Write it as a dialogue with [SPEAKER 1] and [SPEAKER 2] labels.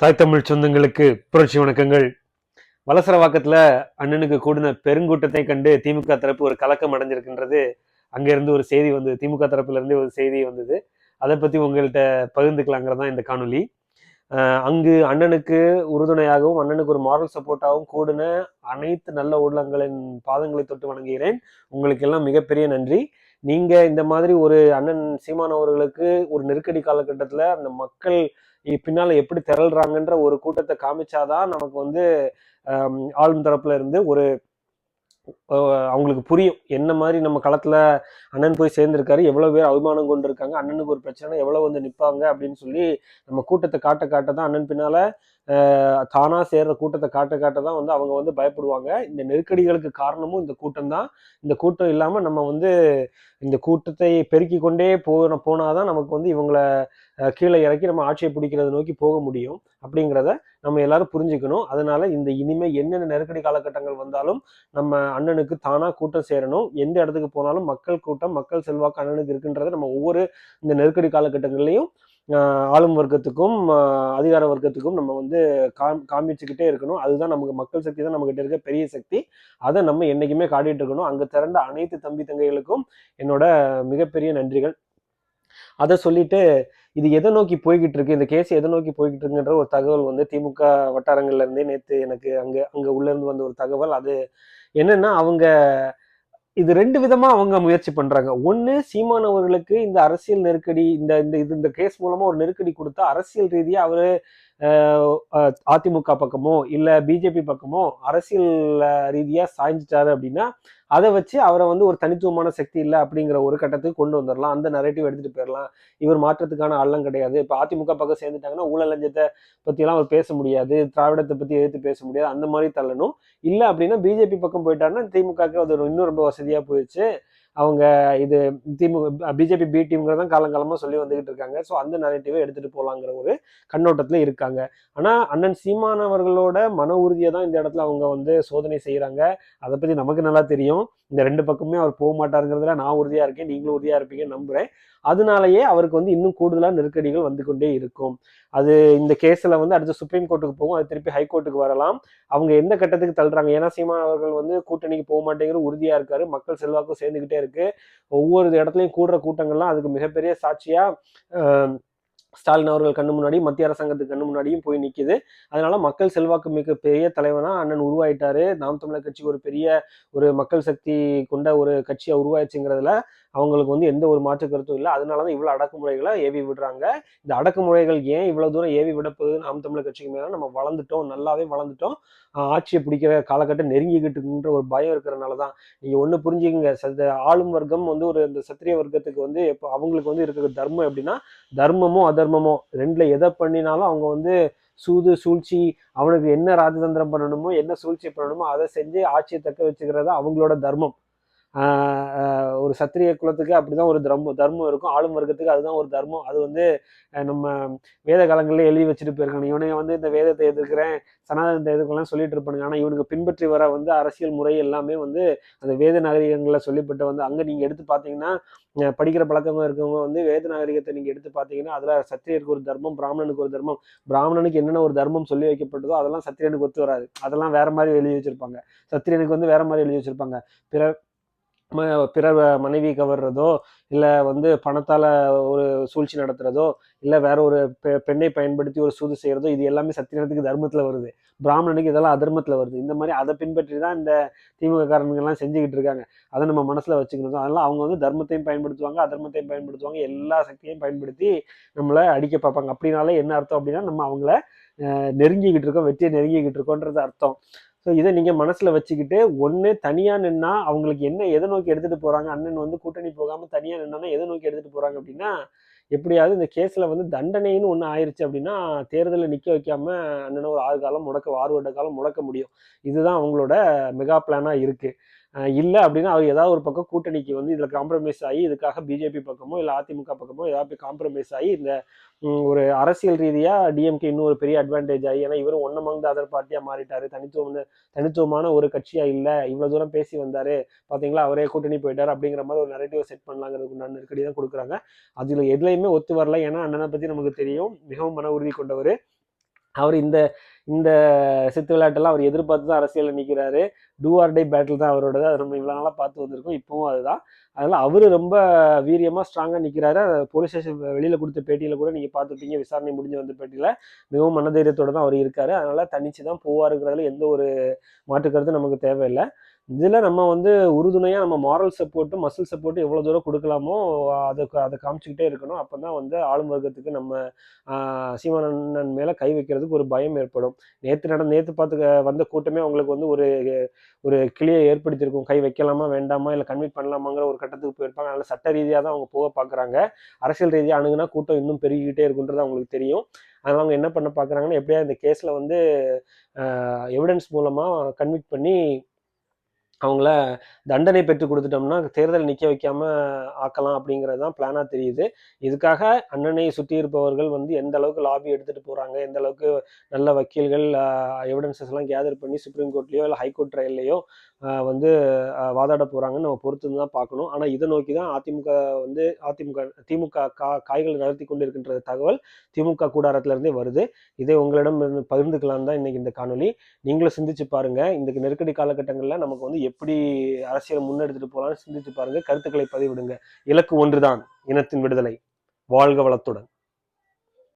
[SPEAKER 1] தாய் தமிழ் சொந்தங்களுக்கு புரட்சி வணக்கங்கள். வலசரவாக்கத்தில் அண்ணனுக்கு கூடின பெருங்கூட்டத்தை கண்டு திமுக தரப்பு ஒரு கலக்கம் அடைஞ்சிருக்கின்றது. அங்கேருந்து ஒரு செய்தி வந்தது. திமுக தரப்புலேருந்து ஒரு செய்தி வந்தது. அதை பற்றி உங்கள்கிட்ட பகிர்ந்துக்கலாங்கிறதான் இந்த காணொலி அங்கு அண்ணனுக்கு உறுதுணையாகவும் அண்ணனுக்கு ஒரு மாரல் சப்போர்ட்டாகவும் கூடின அனைத்து நல்ல ஊடகங்களின் பாதங்களை தொட்டு வணங்குகிறேன். உங்களுக்கு எல்லாம் மிகப்பெரிய நன்றி. நீங்க இந்த மாதிரி ஒரு அண்ணன் சீமான் அவர்களுக்கு ஒரு நெருக்கடி காலகட்டத்தில் அந்த மக்கள் இ- எப்படி திரள்றாங்கன்ற ஒரு கூட்டத்தை காமிச்சாதான் நமக்கு வந்து ஆளும் தரப்புல இருந்து ஒரு அவங்களுக்கு புரியும். என்ன மாதிரி நம்ம களத்துல அண்ணன் போய் சேர்ந்திருக்காரு எவ்வளவு பேர் அபிமானம் கொண்டு இருக்காங்க அண்ணனுக்கு ஒரு பிரச்சனை எவ்வளவு வந்து நிப்பாங்க அப்படின்னு சொல்லி நம்ம கூட்டத்தை காட்ட காட்ட தான் அண்ணன் பின்னால தானாக சேர்ற கூட்டத்தை காட்ட காட்ட தான் வந்து அவங்க வந்து பயப்படுவாங்க. இந்த நெருக்கடிகளுக்கு காரணமும் இந்த கூட்டம் தான். இந்த கூட்டம் இல்லாமல் நம்ம வந்து இந்த கூட்டத்தை பெருக்கி கொண்டே போன போனாதான் நமக்கு வந்து இவங்களை கீழே இறக்கி நம்ம ஆட்சியை பிடிக்கிறத நோக்கி போக முடியும். அப்படிங்கிறத நம்ம எல்லாரும் புரிஞ்சுக்கணும். அதனால இந்த இனிமே என்னென்ன நெருக்கடி காலகட்டங்கள் வந்தாலும் நம்ம அண்ணனுக்கு தானா கூட்டம் சேரணும். எந்த இடத்துக்கு போனாலும் மக்கள் கூட்டம் மக்கள் செல்வாக்கு அண்ணனுக்கு இருக்குன்றத நம்ம ஒவ்வொரு இந்த நெருக்கடி காலகட்டங்கள்லையும் ஆளும் வர்க்கத்துக்கும் அதிகார வர்க்கத்துக்கும் நம்ம வந்து காம் காமிச்சுக்கிட்டே இருக்கணும். அதுதான் நமக்கு மக்கள் சக்தி தான் நம்மகிட்ட இருக்க பெரிய சக்தி. அதை நம்ம என்றைக்குமே காட்டிட்டு இருக்கணும். அங்கே திரண்ட அனைத்து தம்பி தங்கைகளுக்கும் என்னோட மிகப்பெரிய நன்றிகள். அதை சொல்லிட்டு இது எதை நோக்கி போய்கிட்டு இருக்கு இந்த கேஸ் எதை நோக்கி போய்கிட்டு இருக்குன்ற ஒரு தகவல் வந்து திமுக வட்டாரங்கள்ல இருந்தே நேற்று எனக்கு அங்கே அங்கே உள்ளேருந்து வந்த ஒரு தகவல். அது என்னன்னா அவங்க இது ரெண்டு விதமா அவங்க முயற்சி பண்றாங்க. ஒண்ணு சீமான் அவர்களுக்கு இந்த அரசியல் நெருக்கடி இந்த இந்த இது இந்த கேஸ் மூலமா ஒரு நெருக்கடி கொடுத்தா அரசியல் ரீதியா அவரு அதிமுக பக்கமோ இல்லை பிஜேபி பக்கமோ அரசியல் ரீதியாக சாய்ஞ்சிட்டாரு அப்படின்னா அதை வச்சு அவரை வந்து ஒரு தனித்துவமான சக்தி இல்லை அப்படிங்கிற ஒரு கட்டத்துக்கு கொண்டு வந்துடலாம் அந்த நரேட்டிவ் எடுத்துட்டு போயிடலாம் இவர் மாற்றத்துக்கான ஆள்லாம் கிடையாது. இப்போ அதிமுக பக்கம் சேர்ந்துட்டாங்கன்னா ஊழல் லஞ்சத்தை பற்றிலாம் அவர் பேச முடியாது. திராவிடத்தை பற்றி எதிர்த்து பேச முடியாது. அந்த மாதிரி தள்ளணும். இல்லை அப்படின்னா பிஜேபி பக்கம் போயிட்டாருன்னா திமுகவுக்கு அது இன்னும் ரொம்ப வசதியாக போயிடுச்சு. அவங்க இது திமுக பிஜேபி பி டீம்ங்கிறதான் காலங்காலமாக சொல்லி வந்துகிட்டு இருக்காங்க. ஸோ அந்த நரேட்டிவை எடுத்துட்டு போகலாங்கிற ஒரு கண்ணோட்டத்தில் இருக்காங்க. ஆனால் அண்ணன் சீமானவர்களோட மன உறுதியை தான் இந்த இடத்துல அவங்க வந்து சோதனை செய்கிறாங்க அதை பற்றி நமக்கு நல்லா தெரியும். இந்த ரெண்டு பக்கமே அவர் போக மாட்டாருங்கிறதுல நான் உறுதியாக இருக்கேன் நீங்களும் உறுதியாக இருப்பீங்கன்னு நம்புகிறேன் அதனாலயே அவருக்கு வந்து இன்னும் கூடுதலாக நெருக்கடிகள் வந்து கொண்டே இருக்கும். அது இந்த கேஸில் வந்து அடுத்து சுப்ரீம் கோர்ட்டுக்கு போகும் அது திருப்பி ஹைகோர்ட்டுக்கு வரலாம். அவங்க எந்த கட்டத்துக்கு தள்ளுறாங்க? ஏன்னா சீமான் அவர்கள் வந்து கூட்டணிக்கு போக மாட்டேங்கிற உறுதியாக இருக்காரு. மக்கள் செல்வாக்கும் சேர்ந்துக்கிட்டே இருக்கு. ஒவ்வொரு இடத்துலையும் கூடுற கூட்டங்கள்லாம் அதுக்கு மிகப்பெரிய சாட்சியாக ஸ்டாலின் அவர்கள் கண்ணு முன்னாடி மத்திய அரசாங்கத்துக்கு கண்ணு முன்னாடியும் போய் நிற்கிது அதனால மக்கள் செல்வாக்கு மிக பெரிய தலைவனா அண்ணன் உருவாயிட்டாரு. நாம் தமிழர் கட்சி ஒரு பெரிய ஒரு மக்கள் சக்தி கொண்ட ஒரு கட்சியா உருவாயிடுச்சுங்கிறதுல அவங்களுக்கு வந்து எந்த ஒரு மாற்று கருத்தும் இல்லை. அதனாலதான் இவ்வளவு அடக்குமுறைகளை ஏவி விடுறாங்க. இந்த அடக்குமுறைகள் ஏன் இவ்வளவு தூரம் ஏவி விடப்போகுது? நாம் தமிழர் கட்சிக்கு மேல நம்ம வளர்ந்துட்டோம் நல்லாவே வளர்ந்துட்டோம். ஆட்சியை பிடிக்கிற காலகட்டம் நெருங்கிக்கிட்டுன்ற ஒரு பயம் இருக்கிறனால தான் நீங்க ஒண்ணு புரிஞ்சுக்கங்க. சத்த ஆளும் வர்க்கம் வந்து ஒரு இந்த சத்திரிய வர்க்கத்துக்கு வந்து இப்போ அவங்களுக்கு வந்து இருக்கிற தர்மம் எப்படின்னா தர்மமோ ரெண்டில் எதை பண்ணினாலும் அவங்க வந்து சூது சூழ்ச்சி அவனுக்கு என்ன ராஜதந்திரம் பண்ணணுமோ என்ன சூழ்ச்சி பண்ணணுமோ அதை செஞ்சு ஆட்சியை தக்க வச்சுக்கிறது அவங்களோட தர்மம். ஒரு சத்திரிய குலத்துக்கு அப்படிதான் ஒரு தர்மம் தர்மம் இருக்கும். ஆளும் வர்க்கத்துக்கு அதுதான் ஒரு தர்மம். அது வந்து நம்ம வேத காலங்களில் எழுதி வச்சுட்டு போயிருக்காங்க இவனை வந்து இந்த வேதத்தை எதிர்க்கிறேன் சனாதனத்தை எதிர்க்கலாம் சொல்லிட்டு இருப்பானுங்க. ஆனால் இவனுக்கு பின்பற்றி வர வந்து அரசியல் முறை எல்லாமே வந்து அந்த வேத நாகரிகங்களில் சொல்லிப்பட்டு வந்து அங்கே நீங்கள் எடுத்து பார்த்தீங்கன்னா படிக்கிற பழக்கமாக இருக்கவங்க வந்து வேத நாகரிகத்தை நீங்கள் எடுத்து பார்த்தீங்கன்னா அதில் சத்திரியருக்கு ஒரு தர்மம் பிராமணனுக்கு ஒரு தர்மம். பிராமணனுக்கு என்னென்ன ஒரு தர்மம் சொல்லி வைக்கப்பட்டதோ அதெல்லாம் சத்திரியனுக்கு ஒத்து வராது. அதெல்லாம் வேற மாதிரி எழுதி வச்சிருப்பாங்க. சத்திரியனுக்கு வந்து வேற மாதிரி எழுதி வச்சிருப்பாங்க. பிற பிறர் மனைவி கவர்றதோ இல்லை வந்து பணத்தால் ஒரு சூழ்ச்சி நடத்துறதோ இல்லை வேற ஒரு பெ- பெண்ணை பயன்படுத்தி ஒரு சூது செய்கிறதோ இது எல்லாமே சத்தியத்துக்கு தர்மத்தில் வருது. பிராமணனுக்கு இதெல்லாம் அதர்மத்தில் வருது. இந்த மாதிரி அதை பின்பற்றி தான் இந்த திமுக காரணங்கள்லாம் செஞ்சுக்கிட்டு இருக்காங்க. அதை நம்ம மனசில் வச்சுக்கணும். அதனால் அவங்க வந்து தர்மத்தையும் பயன்படுத்துவாங்க அதர்மத்தையும் பயன்படுத்துவாங்க எல்லா சக்தியையும் பயன்படுத்தி நம்மளை அடிக்க பார்ப்பாங்க. அப்படின்னாலே என்ன அர்த்தம் அப்படின்னா நம்ம அவங்கள நெருங்கிக்கிட்டு இருக்கோம் வெற்றியை நெருங்கிக்கிட்டு இருக்கோன்றது அர்த்தம். ஸோ இதை நீங்கள் மனசில் வச்சுக்கிட்டு ஒன்று தனியாக நின்னா அவங்களுக்கு என்ன எதை நோக்கி எடுத்துகிட்டு போகிறாங்க அண்ணன் வந்து கூட்டணி போகாமல் தனியாக நின்னா எதை நோக்கி எடுத்துகிட்டு போகிறாங்க அப்படின்னா எப்படியாவது இந்த கேஸில் வந்து தண்டனைன்னு ஒன்று ஆயிடுச்சு அப்படின்னா தேர்தலில் நிற்க வைக்காம அண்ணனை ஒரு ஆறு காலம் முடக்க ஆறு வருட காலம் முடக்க முடியும். இதுதான் அவங்களோட மெகா பிளானாக இருக்குது இல்லை அப்படின்னா அவர் ஏதாவது ஒரு பக்கம் கூட்டணிக்கு வந்து இதில் காம்ப்ரமைஸ் ஆகி இதுக்காக பிஜேபி பக்கமோ இல்லை அதிமுக பக்கமோ ஏதாவது காம்ப்ரமைஸ் ஆகி இந்த ஒரு அரசியல் ரீதியாக டிஎம்கே இன்னும் ஒரு பெரிய அட்வான்டேஜ் ஆகி ஏன்னா இவரும் ஒன் அமங் அதர் பார்ட்டியாக மாறிட்டார். தனித்துவம் தனித்துவமான ஒரு கட்சியாக இல்லை இவ்வளோ தூரம் பேசி வந்தார். பார்த்தீங்களா அவரே கூட்டணி போயிட்டார் அப்படிங்கிற மாதிரி ஒரு நெரட்டிவ் செட் பண்ணலாங்கிறதுக்கு உண்டான நெருக்கடி தான் கொடுக்குறாங்க. அதில் எதுலையுமே ஒத்து வரல. ஏன்னா அண்ணனை பற்றி நமக்கு தெரியும். மிகவும் மன உறுதி கொண்டவர். அவர் இந்த இந்த சித்து விளையாட்டெல்லாம் அவர் எதிர்பார்த்து தான் அரசியலில் நிற்கிறாரு டூ ஆர் டே பேட்டில் தான் அவரோடது. அது ரொம்ப இவ்வளோ நாளாக பார்த்து வந்திருக்கோம். இப்போவும் அதுதான். அதனால் அவர் ரொம்ப வீரியமாக ஸ்ட்ராங்காக நிற்கிறாரு போலீஸ் ஸ்டேஷன் வெளியில் கொடுத்த பேட்டியில் கூட நீங்கள் பார்த்துருப்பீங்க. விசாரணை முடிஞ்சு வந்த பேட்டியில். மிகவும் மனதைரியத்தோட தான் அவர் இருக்கார். அதனால் தனிச்சு தான் போவாருங்கிறதுல எந்த ஒரு மாற்று நமக்கு தேவையில்லை. இதில் நம்ம வந்து உறுதுணையாக நம்ம மாரல் சப்போர்ட்டு மசில் சப்போர்ட்டு எவ்வளோ தூரம் கொடுக்கலாமோ அதை அதை காமிச்சிக்கிட்டே இருக்கணும். அப்போ தான் வந்து ஆளும் வர்க்கத்துக்கு நம்ம சீமானன் சீமானண்ணன் மேலே கை வைக்கிறதுக்கு ஒரு பயம் ஏற்படும். நேற்று நடந்த நேற்று பார்த்து வந்த கூட்டமே அவங்களுக்கு வந்து ஒரு ஒரு கிளியை ஏற்படுத்தியிருக்கும். கை வைக்கலாமா வேண்டாமா இல்லை கன்விட் பண்ணலாமாங்கிற ஒரு கட்டத்துக்கு போயிருப்பாங்க. அதனால் சட்ட ரீதியாக தான் அவங்க போக பார்க்குறாங்க. அரசியல் ரீதியாக அணுகுனா கூட்டம் இன்னும் பெருகிக்கிட்டே இருக்குன்றது அவங்களுக்கு தெரியும். அதனால் அவங்க என்ன பண்ண பார்க்குறாங்கன்னா எப்படியா இந்த கேஸில் வந்து எவிடன்ஸ் மூலமாக கன்விட் பண்ணி அவங்கள தண்டனை பெற்று கொடுத்துட்டோம்னா தேர்தல் நிற்க வைக்காம ஆக்கலாம் அப்படிங்கிறது தான் பிளானாக தெரியுது. இதுக்காக அண்ணனை சுற்றி இருப்பவர்கள் வந்து எந்த அளவுக்கு லாபி எடுத்துகிட்டு போகிறாங்க எந்த அளவுக்கு நல்ல வக்கீல்கள் எவிடன்சஸ் எல்லாம் கேதர் பண்ணி சுப்ரீம் கோர்ட்லேயோ இல்லை ஹைகோர்ட் ட்ரையல்லையோ வந்து வாதாட போகிறாங்கன்னு நம்ம பொறுத்து தான் பார்க்கணும். ஆனால் இதை நோக்கி தான் அதிமுக வந்து அதிமுக திமுக கா காய்கள் நகர்த்தி கொண்டு இருக்கின்ற தகவல் திமுக கூடாரத்துல இருந்தே வருது. இதை உங்களிடம் இருந்து பகிர்ந்துக்கலாம் தான் இன்னைக்கு இந்த காணொலி நீங்களும் சிந்திச்சு பாருங்க. இந்த நெருக்கடி காலகட்டங்களில் நமக்கு வந்து எப்படி அரசியல் முன்னெடுத்துட்டு போகலாம்னு சிந்திச்சு பாருங்க. கருத்துக்களை பதிவிடுங்க. இலக்கு ஒன்றுதான். இனத்தின் விடுதலை. வாழ்க வளத்துடன்.